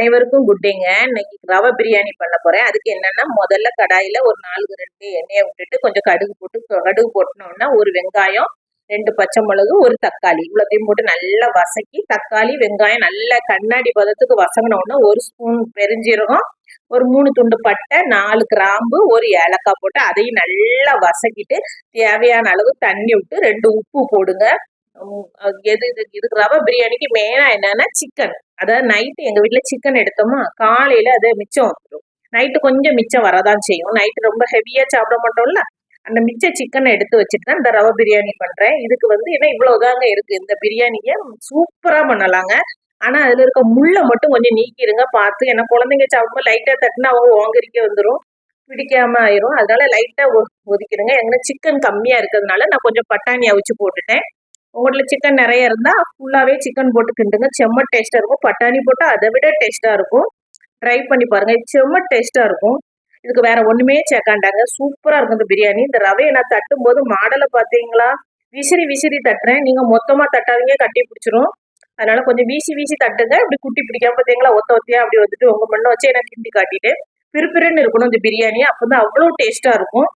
அனைவருக்கும் குட்டிங்க இன்னைக்கு ரவை பிரியாணி பண்ண போறேன். அதுக்கு என்னன்னா முதல்ல கடாயில ஒரு நாலு ரெண்டு எண்ணெயை விட்டுட்டு கொஞ்சம் கடுகு போட்டு கடுகு போட்டோம்னா ஒரு வெங்காயம் ரெண்டு பச்சை மிளகு ஒரு தக்காளி. இவ்வளோத்தையும் போட்டு நல்லா வசக்கி தக்காளி வெங்காயம் நல்லா கண்ணாடி பதத்துக்கு வசங்கினோடனே ஒரு ஸ்பூன் பெருஞ்சீரகம் ஒரு மூணு துண்டு பட்டை நாலு கிராம்பு ஒரு ஏலக்காய் போட்டு அதையும் நல்லா வசக்கிட்டு தேவையான அளவு தண்ணி விட்டு ரெண்டு உப்பு போடுங்க. எது இது இதுக்கு ரவை பிரியாணிக்கு மெயினாக என்னன்னா சிக்கன் அதாவது நைட்டு எங்கள் வீட்டில் சிக்கன் எடுத்தோமா காலையில் அது மிச்சம் வந்துடும் நைட்டு கொஞ்சம் மிச்சம் வரதான் செய்யும். நைட்டு ரொம்ப ஹெவியாக சாப்பிட மாட்டோம்ல? அந்த மிச்ச சிக்கனை எடுத்து வச்சுட்டு தான் இந்த ரவை பிரியாணி பண்ணுறேன் இதுக்கு வந்து ஏன்னா இவ்வளோதாங்க இருக்குது இந்த பிரியாணியை? சூப்பராக பண்ணலாங்க. ஆனால் அதில் இருக்க முள்ளை மட்டும் கொஞ்சம் நீக்கிடுங்க. பார்த்து ஏன்னா குழந்தைங்க சாப்பிடும்போது லைட்டாக தட்டினா அவங்க ஓங்கரிக்க வந்துடும் பிடிக்காம ஆயிரும். அதனால லைட்டாக ஒதுக்கிடுங்க. எங்கன்னா சிக்கன் கம்மியாக இருக்கிறதுனால நான் கொஞ்சம் பட்டாணி அவிச்சு போட்டுட்டேன். உங்கள்கிட்ட சிக்கன் நிறைய இருந்தால் ஃபுல்லாகவே சிக்கன் போட்டு கிண்டுங்க. செம்ம டேஸ்ட்டாக இருக்கும். பட்டாணி போட்டால் அதை விட டேஸ்ட்டாக இருக்கும். ட்ரை பண்ணி பாருங்கள் இது செம்ம டேஸ்ட்டாக இருக்கும். இதுக்கு வேறு ஒன்றுமே சேர்க்காண்டாங்க. சூப்பராக இருக்கும் இந்த பிரியாணி. இந்த ரவையை நான் தட்டும் போது மாடலை பார்த்தீங்களா? விசிறி விசிறி தட்டுறேன். நீங்கள் மொத்தமாக தட்டாதீங்க. கட்டி பிடிச்சிரும். அதனால கொஞ்சம் வீசி வீசி தட்டுங்க. இப்படி குட்டி பிடிக்காம பார்த்தீங்களா? ஒத்த ஒத்தையா அப்படி வந்துட்டு உங்கள் மண்ணை வச்சு எனக்கு கிண்டி காட்டிட்டு பிறுபிறுன்னு இருக்கணும் இந்த பிரியாணி. அப்போ தான் அவ்வளோ டேஸ்ட்டாக இருக்கும்.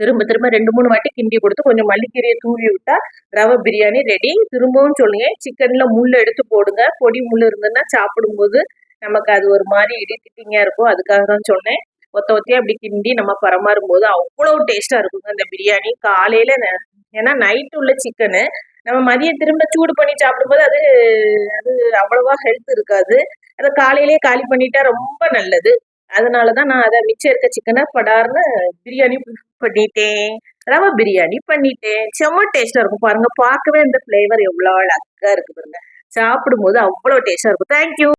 திரும்ப திரும்ப ரெண்டு மூணு வாட்டி கிண்டி கொடுத்து கொஞ்சம் மல்லிக்கீரையை தூவி விட்டா ரவை பிரியாணி ரெடி திரும்பவும் சொல்லுங்க சிக்கன்ல முள் எடுத்து போடுங்க. பொடி முள் இருந்ததுன்னா சாப்பிடும்போது நமக்கு அது ஒரு மாதிரி இடிட்டிங்கா இருக்கும். அதுக்காக தான் சொன்னேன். ஒத்த ஒத்தையா அப்படி கிண்டி நம்ம பரமாறும் போது அவ்வளவு டேஸ்டா இருக்குங்க அந்த பிரியாணி. காலையில ஏன்னா நைட்டு உள்ள சிக்கனு நம்ம மதியம் திரும்ப சூடு பண்ணி சாப்பிடும்போது அது அது அவ்வளவா ஹெல்த் இருக்காது. அதை காலையிலேயே காலி பண்ணிட்டா ரொம்ப நல்லது. அதனால தான் நான் அதை மிச்சம் இருக்க சிக்கனை படார்னு பிரியாணி பண்ணிட்டேன். ரவை பிரியாணி பண்ணிட்டேன். செம்ம டேஸ்டா இருக்கும். பாருங்க பார்க்கவே இந்த ஃப்ளேவர் எவ்வளோ அழகா இருக்குது பாருங்க. சாப்பிடும்போது அவ்வளோ டேஸ்டா இருக்கும். தேங்க்யூ